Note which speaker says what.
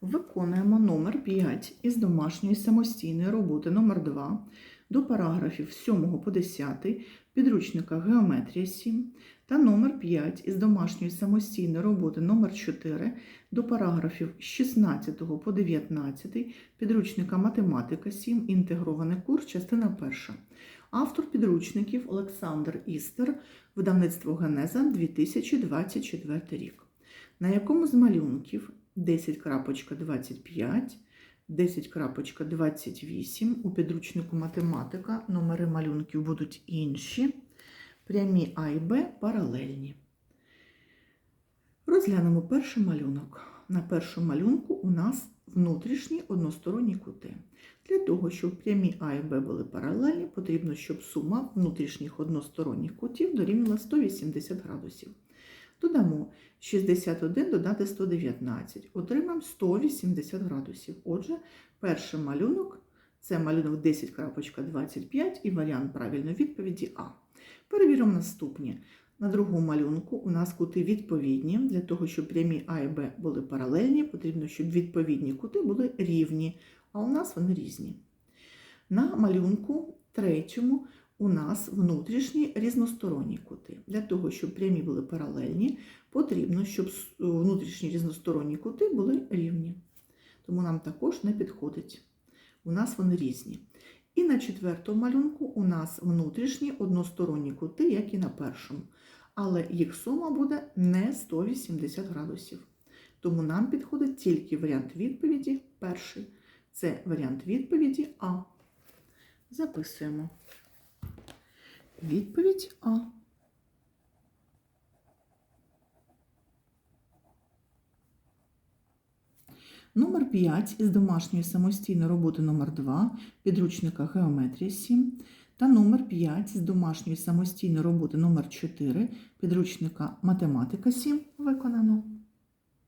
Speaker 1: Виконуємо номер 5 із домашньої самостійної роботи номер 2 до параграфів 7 по 10 підручника Геометрія 7 та номер 5 із домашньої самостійної роботи номер 4 до параграфів з 16 по 19 підручника Математика 7 інтегрований курс, частина 1. Автор підручників Олександр Істер, видавництво Генеза 2024 рік. На якому з малюнків 10.25, 10.28 у підручнику математика номери малюнків будуть інші. Прямі А і Б паралельні. Розглянемо перший малюнок. На першому малюнку у нас внутрішні односторонні кути. Для того, щоб прямі А і Б були паралельні, потрібно, щоб сума внутрішніх односторонніх кутів дорівнювала 180 градусів. Додамо 61 додати 119. Отримаємо 180 градусів. Отже, перший малюнок це малюнок 10.25 і варіант правильної відповіді А. Перевіримо наступні. На другому малюнку у нас кути відповідні. Для того, щоб прямі А і Б були паралельні, потрібно, щоб відповідні кути були рівні, а у нас вони різні. На малюнку третьому у нас внутрішні різносторонні кути. Для того, щоб прямі були паралельні, потрібно, щоб внутрішні різносторонні кути були рівні. Тому нам також не підходить. У нас вони різні. І на четвертому малюнку у нас внутрішні односторонні кути, як і на першому. Але їх сума буде не 180 градусів. Тому нам підходить тільки варіант відповіді перший. Це варіант відповіді А. Записуємо. Відповідь А. Номер 5 із домашньої самостійної роботи номер 2 підручника Геометрія 7 та номер 5 з домашньої самостійної роботи номер 4 підручника Математика 7 виконано.